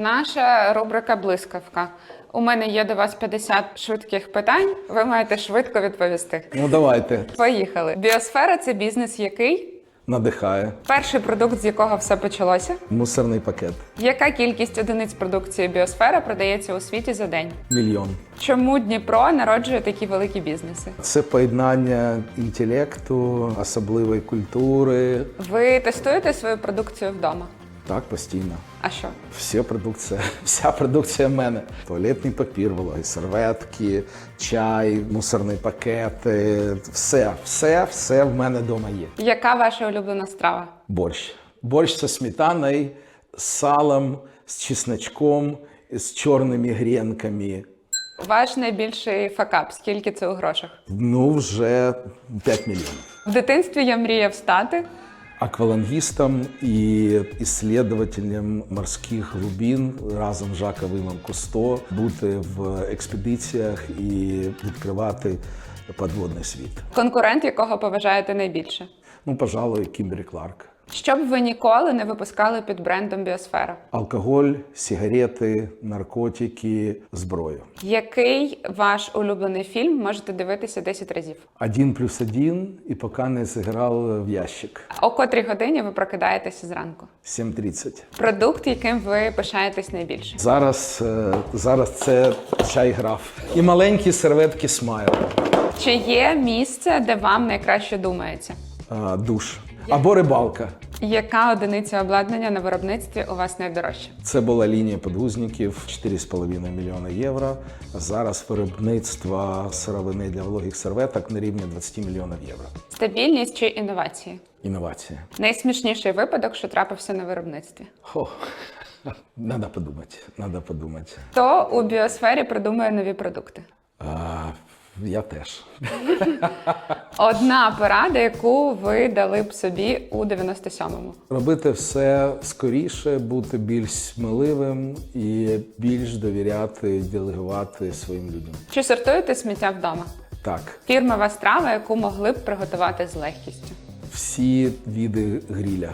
Наша рубрика Блискавка. У мене є до вас 50 швидких питань. Ви маєте швидко відповісти. Ну давайте. Поїхали. Біосфера це бізнес, який Надихає. перший продукт, з якого все почалося. Мусорний пакет. Яка кількість одиниць продукції біосфера продається у світі за день? Мільйон. Чому Дніпро народжує такі великі бізнеси? Це поєднання інтелекту, особливої культури. Ви тестуєте свою продукцію вдома? Так, постійно. А що? Вся продукція, вся продукція в мене. Туалетний папір, вологі серветки, чай, мусорні пакети. Все, все, все в мене вдома є. Яка ваша улюблена страва? Борщ. Борщ зі сметаною, з салом, з чесночком, з чорними грінками. Ваш найбільший факап? Скільки це у грошах? Ну, вже 5 мільйонів. В дитинстві я мріяв стати. Аквалангистом і исследователем морських глубин разом з Жаковим Кусто бути в експедиціях і відкривати подводний світ. Конкурент, якого поважаєте найбільше? Ну, пожалуй, Кімбері Кларк. Що б ви ніколи не випускали під брендом Біосфера? Алкоголь, сигарети, наркотики, зброю. Який ваш улюблений фільм можете дивитися 10 разів? Один плюс один, і поки не зіграв в ящик. О котрій годині ви прокидаєтеся зранку? 7.30. Продукт, яким ви пишаєтесь найбільше? Зараз, е, зараз це чай граф. І маленькі серветки смайл. Чи є місце, де вам найкраще думається? А, душ або рибалка. Яка одиниця обладнання на виробництві у вас найдорожча? Це була лінія подгузників 4,5 мільйона євро. Зараз виробництво сировини для вологих серветок на рівні 20 мільйонів євро. Стабільність чи інновації? Інновація. Найсмішніший випадок, що трапився на виробництві. Хо. Надо подумати. Надо подумати. Хто у біосфері придумує нові продукти? А, я теж. Одна порада, яку ви дали б собі у 97-му. Робити все скоріше, бути більш сміливим і більш довіряти, делегувати своїм людям. Чи сортуєте сміття вдома? Так, Фірмова страва, яку могли б приготувати з легкістю. всі види гріля.